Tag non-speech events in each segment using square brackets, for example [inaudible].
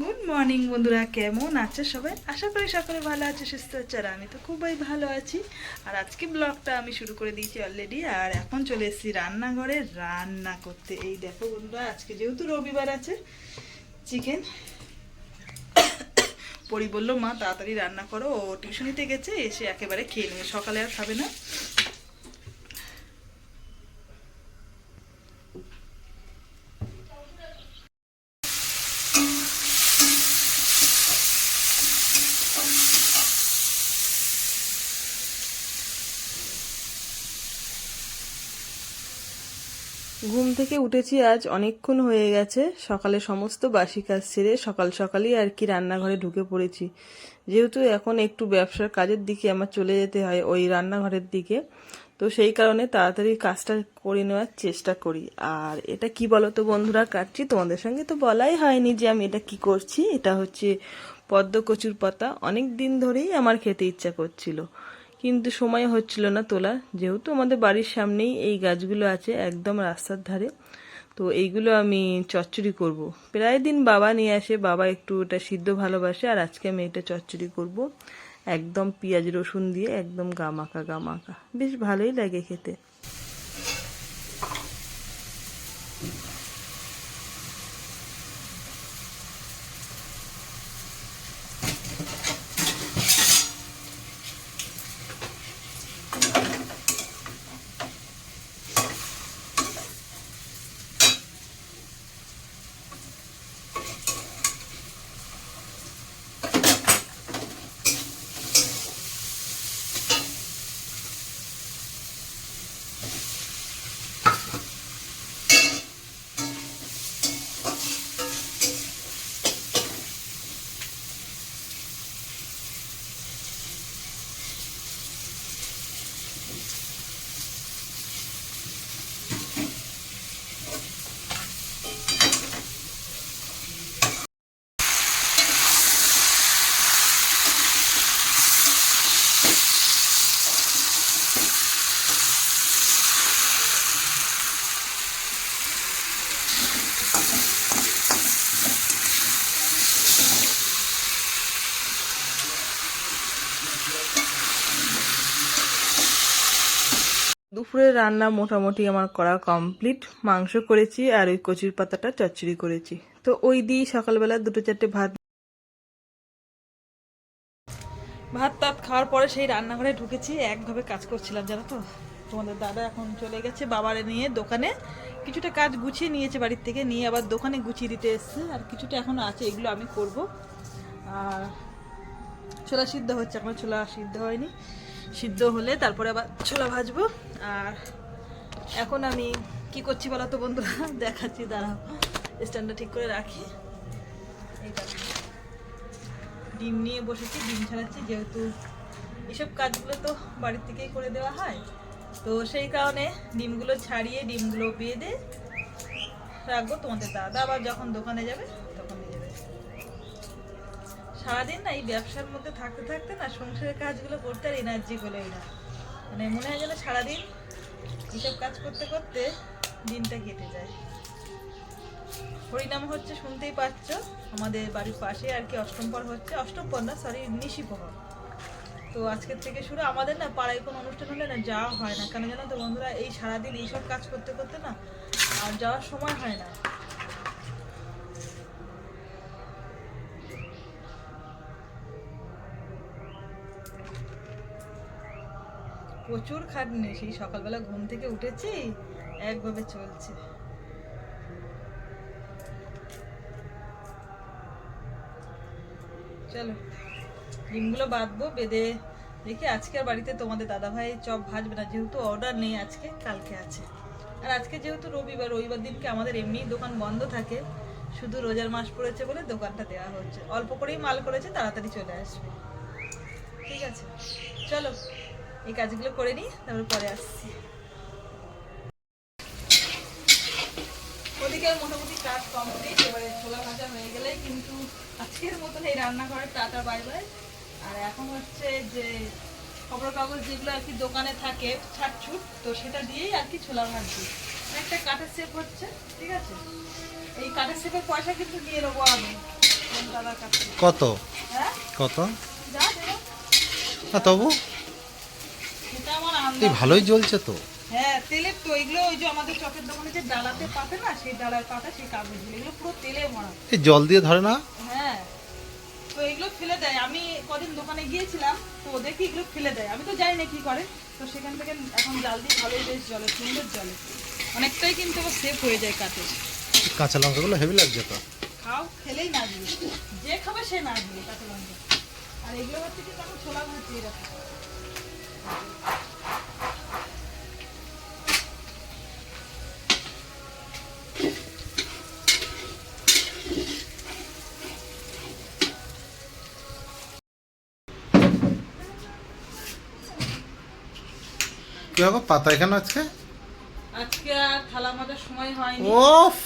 Good morning বন্ধুরা। কেমন আছে সবাই? আশা করি সকলে ভালো আছে, সুস্থ আছে, আর আমি তো খুবই ভালো আছি। আর আজকে ব্লগটা আমি শুরু করে দিয়েছি অলরেডি আর এখন চলে এসেছি রান্নাঘরে রান্না করতে। এই দেখো বন্ধুরা, আজকে যেহেতু রবিবার আছে চিকেন পরি বলল, মা, তাড়াতাড়ি রান্না করো। ও টিউশনিতে গেছে, এসে একেবারে খেয়ে নেবে। সকালে আর খাবে না। ঘুম থেকে উঠেছি, আজ অনেকক্ষণ হয়ে গেছে। সকালে সমস্ত বাসি কাজ সেরে সকাল সকালই আর কি রান্নাঘরে ঢুকে পড়েছি। যেহেতু এখন একটু ব্যবসার কাজের দিকে আমার চলে যেতে হয় ওই রান্নাঘরের দিকে, তো সেই কারণে তাড়াতাড়ি কাজটা করে নেওয়ার চেষ্টা করি। আর এটা কি বলো তো বন্ধুরা কাটছি তোমাদের সঙ্গে তো বলাই হয়নি যে আমি এটা কি করছি। এটা হচ্ছে পদ্ম কচুর পাতা। অনেক দিন ধরেই আমার খেতে ইচ্ছা করছিল। কিন্তু সময় হচ্ছিল না তোলা যেহেতু আমাদের বাড়ির সামনেই এই গাছগুলো আছে একদম রাস্তার ধারে, তো এইগুলো আমি চচ্চড়ি করব। প্রায় দিন বাবা নিয়ে আসে, বাবা একটু ওটা সিদ্ধ ভালোবাসে, আর আজকে আমি এটা চচ্চড়ি করব। একদম পেঁয়াজ রসুন দিয়ে একদম গামাকা গামাকা বেশ ভালোই লাগে খেতে দুপুরে রান্না মোটামুটি আমার করা কমপ্লিট। মাংস করেছি আর ওই কচুর পাতাটা চচ্চড়ি করেছি। তো ওই দিয়ে সকালবেলা দুটো চারটে ভাত ভাত টাত খাওয়ার পরে সেই রান্নাঘরে ঢুকেছি। একভাবে কাজ করছিলাম, জানো তো? তোমাদের দাদা এখন চলে গেছে বাবারে নিয়ে দোকানে। কিছুটা কাজ গুছিয়ে নিয়েছে বাড়ির থেকে, নিয়ে আবার দোকানে গুছিয়ে দিতে এসছে। আর কিছুটা এখন আছে, এগুলো আমি করব। আর ছোলা সিদ্ধ হচ্ছে, এখন ছোলা সিদ্ধ হয়নি। সিদ্ধ হলে তারপরে আবার ছোলা ভাজবো। আর এখন আমি কি করছি বলো তো বন্ধুরা? [laughs] দেখাচ্ছি, দাঁড়াও। স্ট্যান্ডটা ঠিক করে রাখি। ডিম নিয়ে বসেছি, ডিম ছাড়াচ্ছি, যেহেতু এসব কাজগুলো তো বাড়ির থেকেই করে দেওয়া হয়। তো সেই কারণে ডিমগুলো ছাড়িয়ে, ডিমগুলো বেঁধে রাখব তোমাদের দাদা আবার যখন দোকানে যাবে। সারাদিন না এই ব্যবসার মধ্যে থাকতে থাকতে না সংসারের কাজগুলো করতে আর এনার্জি বলেই না। মানে মনে হয় যেন সারাদিন এইসব কাজ করতে করতে দিনটা কেটে যায়। হরিনাম হচ্ছে শুনতেই পাচ্ছ, আমাদের বাড়ির পাশে আর কি অষ্টমপর হচ্ছে। অষ্টমপর না সরি নিশিপহর তো আজকের থেকে শুরু, আমাদের না পাড়ায় কোনো অনুষ্ঠান হলে না যাওয়া হয় না। কেন জানো তো বন্ধুরা, এই সারাদিন এইসব কাজ করতে করতে না আর যাওয়ার সময় হয় না। প্রচুর খাটনি, সেই সকালবেলা ঘুম থেকে উঠেছি, একভাবে চলছে। চলো, ডিমগুলো বাঁধবো, বেঁধে দেখি আজকে আর বাড়িতে তোমাদের দাদাভাই চপ ভাজবে না, যেহেতু অর্ডার নেই আজকে, কালকে আছে। আর আজকে যেহেতু রবিবার রবিবার দিনকে আমাদের এমনি দোকান বন্ধ থাকে, শুধু রোজার মাস পড়েছে বলে দোকানটা দেওয়া হচ্ছে। অল্প করেই মাল করেছে, তাড়াতাড়ি চলে আসবে। ঠিক আছে, চলো। এই কাজগুলো করে নিই তারপর পরে আসছি। ওদিকে মোটামুটি কাজ কমপ্লিট এবারে ছোলা ভাজা হয়ে গেলে কিন্তু আজকের মতন এই রান্নাঘরের টাটা বাই বাই। আর এখন হচ্ছে যে খবর কাগজ যেগুলো আর কি দোকানে থাকে ছাটছুট তো সেটা দিয়েই আর কি ছোলা ভাজছি। একটা কাঠের সেপ হচ্ছে ঠিক আছে? এই কাঠের সেপের পয়সা কিন্তু দিয়ে নেব আমি কোন দাদা কাছে। কত? হ্যাঁ? কত? যা তবু? এই ভালোই জ্বলছে তো। হ্যাঁ তেলের তো এগুলো ওই যে আমাদের চকের দোকানে যে ডালাতে পাতে না সেই ডালার পাতা সেই কাগজগুলো এগুলো পুরো তেলে ভরা। এই জল দিয়ে ধরে না? হ্যাঁ তো এগুলো ফেলে দেয়। আমি কদিন দোকানে গিয়েছিলাম তো দেখি এগুলো ফেলে দেয়। আমি তো জানি না কি করে তো সেখান থেকে এখন জাল দিয়ে ভালোই বেশ জলে সুন্দর জলে অনেকটাই কিন্তু সেফ হয়ে যায় কাঠে কাঁচা লঙ্কাগুলো হেভি লাগছে তো? খাও খেলেই না দিবে যে খাবে সে না দিবে কাঁচা লঙ্কা। আর এগুলো হচ্ছে কি তখন ছোলা ভাজি এরকম। কি হবে? পাতা এখানে আজকে? আজকে আর থালা মাজার সময় হয়নি। ওফ!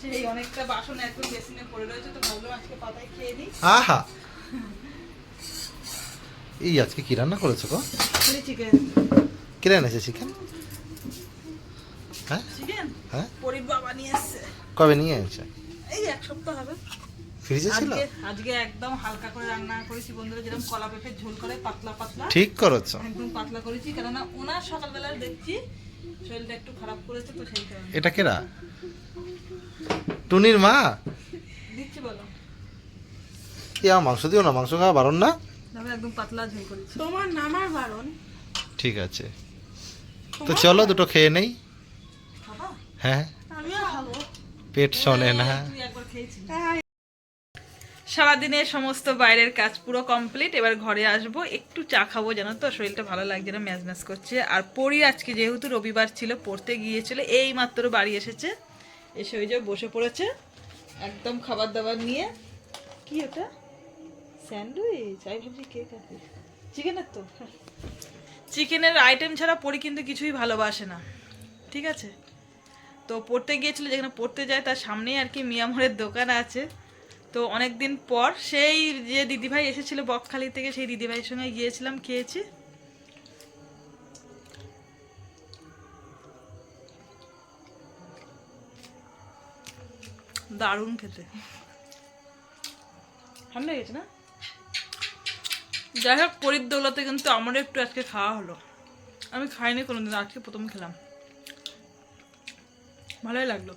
সেই অনেকটা বাসন একদম বেসিনে পড়ে রয়েছে তো ভাবলাম আজকে পাতায় খেয়ে দিই আহা! এই আজকে কি রান্না করেছ গো? চিকেন। কিনে এনেছে চিকেন? হ্যাঁ? চিকেন? হ্যাঁ? বাবা নিয়ে এসছে। কবে নিয়ে এনেছে? এই এক সপ্তাহ হবে। ফ্রিজে ছিল? আজকে আজকে একদম হালকা করে রান্না করেছি বন্ধুরা যেরকম কলা পেঁপের ঝোল করে পাতলা পাতলা। ঠিক করেছ। একদম পাতলা করেছি কেননা ওনার সকালবেলা দেখছি শরীরটা একটু খারাপ করেছে তো সেই কারণে। এটা কেরা? টুনির মা? দিচ্ছি বলো। কি আমার মাংস দিও না মাংস খাওয়া বারণ না? তারপরে একদম পাতলা ঝোল করেছি। তোমার নামার বারণ। ঠিক আছে। তো চলো দুটো খেয়ে নেই। হ্যাঁ। পেট শোনে না। সারাদিনের সমস্ত বাইরের কাজ পুরো কমপ্লিট এবার ঘরে আসব, একটু চা খাব জানো তো, শরীরটা ভালো লাগছে না, ম্যাজ ম্যাজ করছে। আর পড়ি আজকে যেহেতু রবিবার ছিল, পড়তে গিয়েছিল, এই মাত্র বাড়ি এসেছে। এসে ওই যে বসে পড়েছে, একদম খাবার দাবার নিয়ে। কি ওটা? স্যান্ডউইচ? আমি ভাবছি কেক আছে চিকেনের তো। চিকেনের আইটেম ছাড়া পড়ি কিন্তু কিছুই ভালোবাসে না। ঠিক আছে? তো পড়তে গিয়েছিল, যেখানে পড়তে যায়, তার সামনেই আর কি মিয়ামরের দোকান আছে। তো অনেক দিন পর সেই যে দিদিভাই এসেছিল বকখালি থেকে, সেই দিদিভাইয়ের সঙ্গে গিয়েছিলাম, খেয়েছি। দারুণ খেতে। ঠান্ডা গেছে না? যাই হোক পরিদৌলতে কিন্তু আমারও একটু আজকে খাওয়া হলো। আমি খাইনি কোনোদিন, আজকে প্রথম খেলাম। ভালোই লাগল।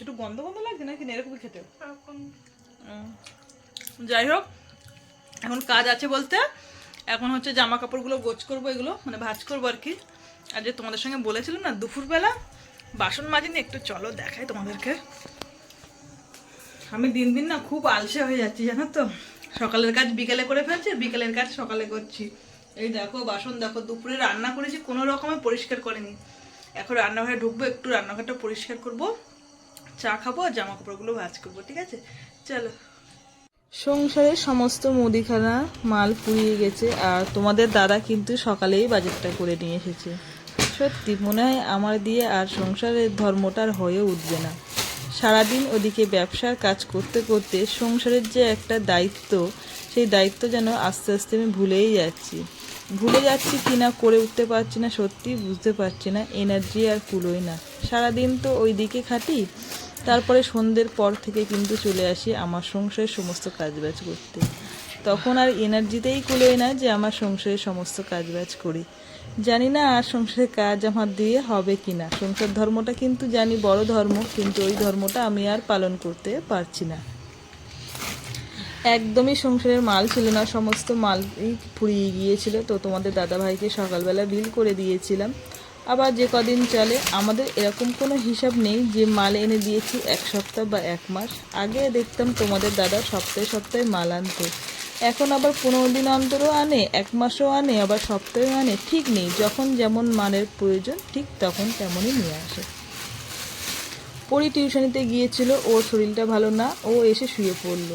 একটু গন্ধ গন্ধ লাগছে নাকি? এরকমই খেতে। যাই হোক, এখন কাজ আছে বলতে। এখন হচ্ছে জামা কাপড়গুলো গোছ করব, এগুলো মানে ভাজ করব আর কি। আর যে তোমাদের সঙ্গে বলেছিলাম না, দুপুরবেলা বাসন মাজিনি, একটু চলো দেখাই তোমাদেরকে। আমি দিন দিন না খুব আলসে হয়ে যাচ্ছি, জানো তো? সকালের কাজ বিকেলে করে ফেলছি বিকেলের কাজ সকালে করছি। এই দেখো, বাসন দেখো, দুপুরে রান্না করেছি, কোনো রকমে পরিষ্কার করেনি। এখন রান্নাঘরে ঢুকবো, একটু রান্নাঘরটা পরিষ্কার করব, চা খাব, আর জামা কাপড়গুলো ভাজ করব, ঠিক আছে? চলো। সংসারের সমস্ত মুদিখানা মাল পুড়িয়ে গেছে আর তোমাদের দাদা কিন্তু সকালেই বাজারটা করে নিয়ে এসেছে। সত্যি, মনে হয় আমার দিয়ে আর সংসারের ধর্মটা আর হয়ে উঠবে না। সারাদিন ওদিকে ব্যবসার কাজ করতে করতে সংসারের যে একটা দায়িত্ব, সেই দায়িত্ব যেন আস্তে আস্তে আমি ভুলেই যাচ্ছি। ভুলে যাচ্ছি কি না, করে উঠতে পারছি না, সত্যি বুঝতে পারছি না এনার্জি আর কুলোই না। সারাদিন তো ওই দিকে খাটি। তারপরে সন্ধ্যের পর থেকে কিন্তু চলে আসি আমার সংসারের সমস্ত কাজবাজ করতে। তখন আর এনার্জিতেই কুলোয় না যে আমার সংসারের সমস্ত কাজবাজ করি। জানি না আর সংসারের কাজ আমার দিয়ে হবে কি না সংসার ধর্মটা কিন্তু জানি বড় ধর্ম, কিন্তু ওই ধর্মটা আমি আর পালন করতে পারছি না। একদমই সংসারের মাল ছিল না, সমস্ত মালই ফুরিয়ে গিয়েছিল। তো তোমাদের দাদাভাইকে সকালবেলা বিল করে দিয়েছিলাম। আবার যে কদিন চলে, আমাদের এরকম কোনো হিসাব নেই যে মাল এনে দিয়েছি এক সপ্তাহ বা এক মাস। আগে দেখতাম তোমাদের দাদা সপ্তাহে সপ্তাহে মাল আনতো। এখন আবার পনেরো দিন অন্তরও আনে, এক মাসও আনে, আবার সপ্তাহেও আনে, ঠিক নেই। যখন যেমন মালের প্রয়োজন, ঠিক তখন তেমনই নিয়ে আসে। পরি টিউশনিতে গিয়েছিল, ওর শরীরটা ভালো না, ও এসে শুয়ে পড়ল।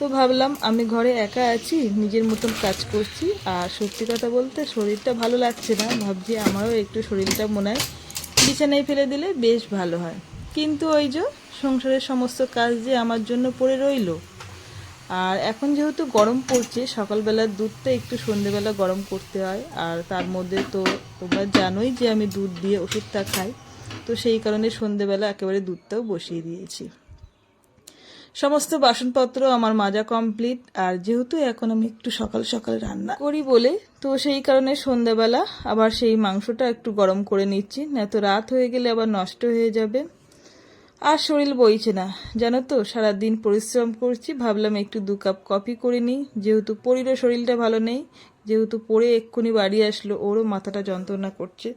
তো ভাবলাম আমি ঘরে একা আছি, নিজের মতন কাজ করছি, আর সত্যি কথা বলতে শরীরটা ভালো লাগছে না। ভাবছি আমারও একটু শরীরটা মনে হয় বিছানায় ফেলে দিলে বেশ ভালো হয়। কিন্তু ওই যে সংসারের সমস্ত কাজ যে আমার জন্য পড়ে রইল। আর এখন যেহেতু গরম পড়ছে সকালবেলার দুধটা একটু সন্ধেবেলা গরম করতে হয়। আর তার মধ্যে তো তোমরা জানোই যে আমি দুধ দিয়ে ওষুধটা খাই। তো সেই কারণে সন্ধেবেলা একেবারে দুধটাও বসিয়ে দিয়েছি। সমস্ত বাসনপত্র আমার মাজা কমপ্লিট আর যেহেতু এখন আমি একটু সকাল সকাল রান্না করি বলে, তো সেই কারণে সন্ধ্যাবেলা আবার সেই মাংসটা একটু গরম করে নিচ্ছি। না তো রাত হয়ে গেলে আবার নষ্ট হয়ে যাবে। আর শরীর বইছে না, জানো তো, সারাদিন পরিশ্রম করছি, ভাবলাম একটু দু কাপ কফি করে নিই। যেহেতু পরিরও শরীরটা ভালো নেই, যেহেতু পরে এক্ষুনি বাড়ি আসলো, ওরও মাথাটা যন্ত্রণা করছে।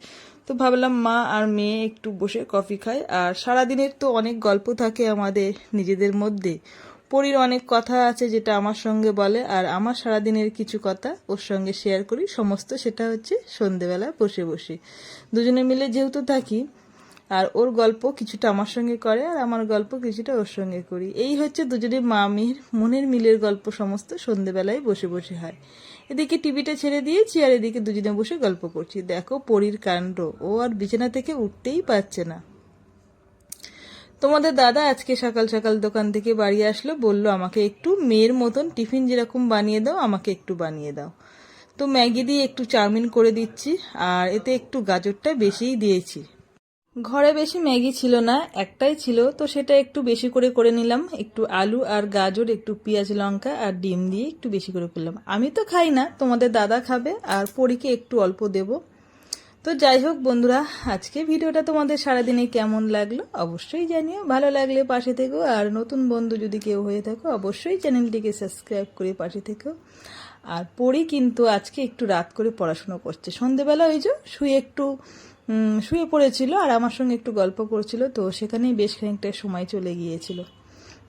তো ভাবলাম মা আর মেয়ে একটু বসে কফি খায়। আর সারাদিনের তো অনেক গল্প থাকে আমাদের নিজেদের মধ্যে। পরীর অনেক কথা আছে যেটা আমার সঙ্গে বলে, আর আমার সারাদিনের কিছু কথা ওর সঙ্গে শেয়ার করি। সমস্ত সেটা হচ্ছে সন্ধেবেলা বসে বসে। দুজনে মিলে যেহেতু থাকি আর ওর গল্প কিছুটা আমার সঙ্গে করে আর আমার গল্প কিছুটা ওর সঙ্গে করি। এই হচ্ছে দুজনে মামির মনের মিলের গল্প সমস্ত সন্ধেবেলায় বসে বসে হয়। এদিকে টিভিটা ছেড়ে দিয়েছি আর এদিকে দুজনে বসে গল্প করছি। দেখো পরীর কাণ্ড, ও আর বিছানা থেকে উঠতেই পারছে না। তোমাদের দাদা আজকে সকাল সকাল দোকান থেকে বাড়ি আসলো, বলল আমাকে একটু মেয়ের মতন টিফিন যেরকম বানিয়ে দাও, আমাকে একটু বানিয়ে দাও। তো ম্যাগি দিয়ে একটু চাউমিন করে দিচ্ছি আর এতে একটু গাজরটা বেশিই দিয়েছি। ঘরে বেশি ম্যাগি ছিল না, একটাই ছিল, তো সেটা একটু বেশি করে করে নিলাম। একটু আলু আর গাজর, একটু পেঁয়াজ লঙ্কা আর ডিম দিয়ে একটু বেশি করে করলাম। আমি তো খাই না, তোমাদের দাদা খাবে আর পরীকে একটু অল্প দেব। তো যাই হোক বন্ধুরা, আজকে ভিডিওটা তোমাদের সারাদিনে কেমন লাগল অবশ্যই জানিও। ভালো লাগলে পাশে থেকো আর নতুন বন্ধু যদি কেউ হয়ে থাকো, অবশ্যই চ্যানেলটিকে সাবস্ক্রাইব করে পাশে থেকো। আর পড়ি কিন্তু আজকে একটু রাত করে পড়াশুনো করছে। সন্ধেবেলা ওই যে শুয়ে একটু শুয়ে পড়েছিল আর আমার সঙ্গে একটু গল্প করছিল, তো সেখানেই বেশ খানিকটা সময় চলে গিয়েছিল।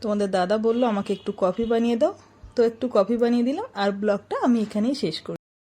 তোমাদের দাদা বলল, আমাকে একটু কফি বানিয়ে দাও। তো একটু কফি বানিয়ে দিলাম আর ব্লগটা আমি এখানেই শেষ করি